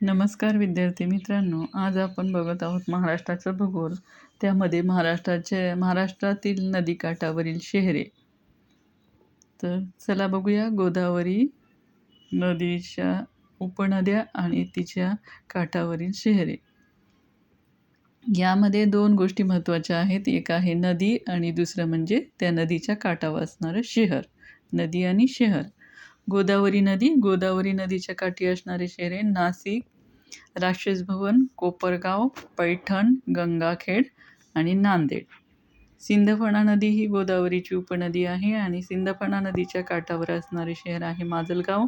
नमस्कार विद्यार्थी मित्रांनो आज आपण बघत आहोत महाराष्ट्राचं भूगोल. त्यामध्ये महाराष्ट्राचे महाराष्ट्रातील नदीकाठावरील शहरे. तर चला बघूया गोदावरी नदीच्या उपनद्या आणि तिच्या काठावरील शहरे. यामध्ये दोन गोष्टी महत्त्वाच्या आहेत. एक आहे नदी आणि दुसरं म्हणजे त्या नदीच्या काठावर असणारं शहर. नदी आणि शहर. गोदावरी नदी गोदावरी नदीच्या काठी असणारे शहरे नाशिक राक्षस भवन कोपरगाव पैठण गंगाखेड आणि नांदेड. सिंदफणा नदी ही गोदावरीची उपनदी आहे आणि सिंदफणा नदीच्या काठावर असणारे शहर आहे माजलगाव.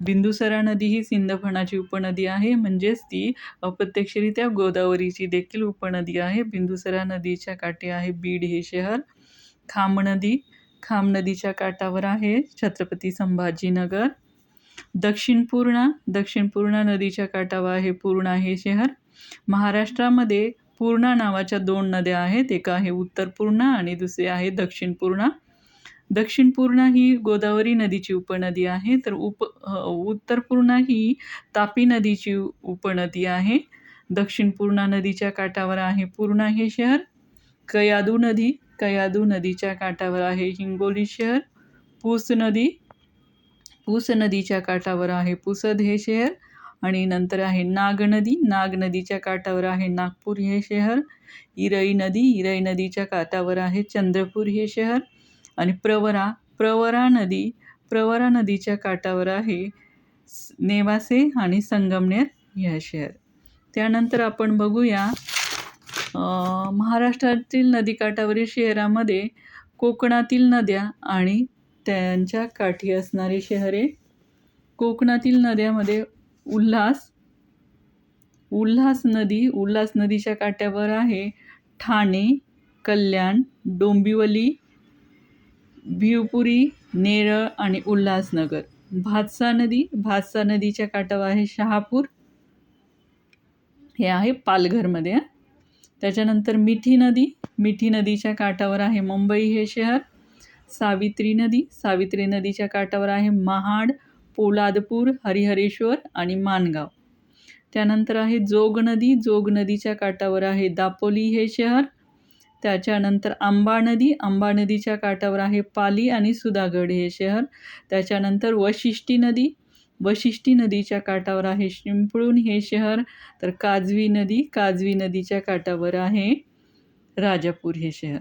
बिंदुसरा नदी ही सिंदफणाची उपनदी आहे म्हणजेच ती अप्रत्यक्षरित्या गोदावरीची देखील उपनदी आहे. बिंदुसरा नदीच्या काठी आहे बीड हे शहर. खाम नदी खाम नदीच्या काठावर आहे छत्रपती संभाजीनगर. दक्षिण पूर्णा दक्षिण पूर्णा नदीच्या काठावर आहे पूर्णा हे शहर. महाराष्ट्रामध्ये पूर्णा नावाच्या दोन नद्या आहेत एक आहे उत्तर पूर्णा आणि दुसरी आहे दक्षिण पूर्णा. दक्षिण पूर्णा ही गोदावरी नदीची उपनदी आहे तर उप उत्तर पूर्णा ही तापी नदीची उपनदी आहे. दक्षिण पूर्णा नदीच्या काठावर आहे पूर्णा हे शहर. कयादू नदी कयादू नदीच्या काठावर आहे. हिंगोली शहर पूस नदी पूस नदीच्या काठावर आहे. पुसद हे शहर आणि नंतर आहे नाग नदी. नाग नदीच्या काठावर आहे नागपूर हे शहर. इरई नदी इरई नदीच्या काठावर आहे चंद्रपूर हे शहर. आणि प्रवरा प्रवरा नदी प्रवरा नदीच्या काठावर आहे नेवासे आणि संगमनेर हे शहर. त्यानंतर आपण बघूया महाराष्ट्रातील नदीकाठावरील शहरामध्ये कोकणातील नद्या आणि त्यांच्या काठी असणारी शहरे कोकणातील नद्यामध्ये उल्हास उल्हास नदी उल्हास नदीच्या काठ्यावर आहे. ठाणे कल्याण डोंबिवली भिवपुरी नेरळ आणि उल्हासनगर. भातसा नदी भातसा नदीच्या काठावर आहे शहापूर. हे आहे पालघरमध्ये त्याच्यानंतर मिठी नदी. मिठी नदीच्या काठावर आहे मुंबई हे शहर. सावित्री नदी. सावित्री नदीच्या काठावर आहे महाड पोलादपूर हरिहरेश्वर आणि मानगाव. त्यानंतर आहे जोग नदी. जोग नदीच्या काठावर आहे दापोली हे शहर. त्याच्यानंतर आंबा नदी. आंबा नदीच्या काठावर आहे पाली आणि सुधागड हे शहर. त्याच्यानंतर वशिष्ठी नदी. वशिष्ठी नदीच्या काठावर आहे. शिंपळूण हे शहर तर काजवी नदी काजवी नदीच्या काठावर आहे. राजापूर हे शहर.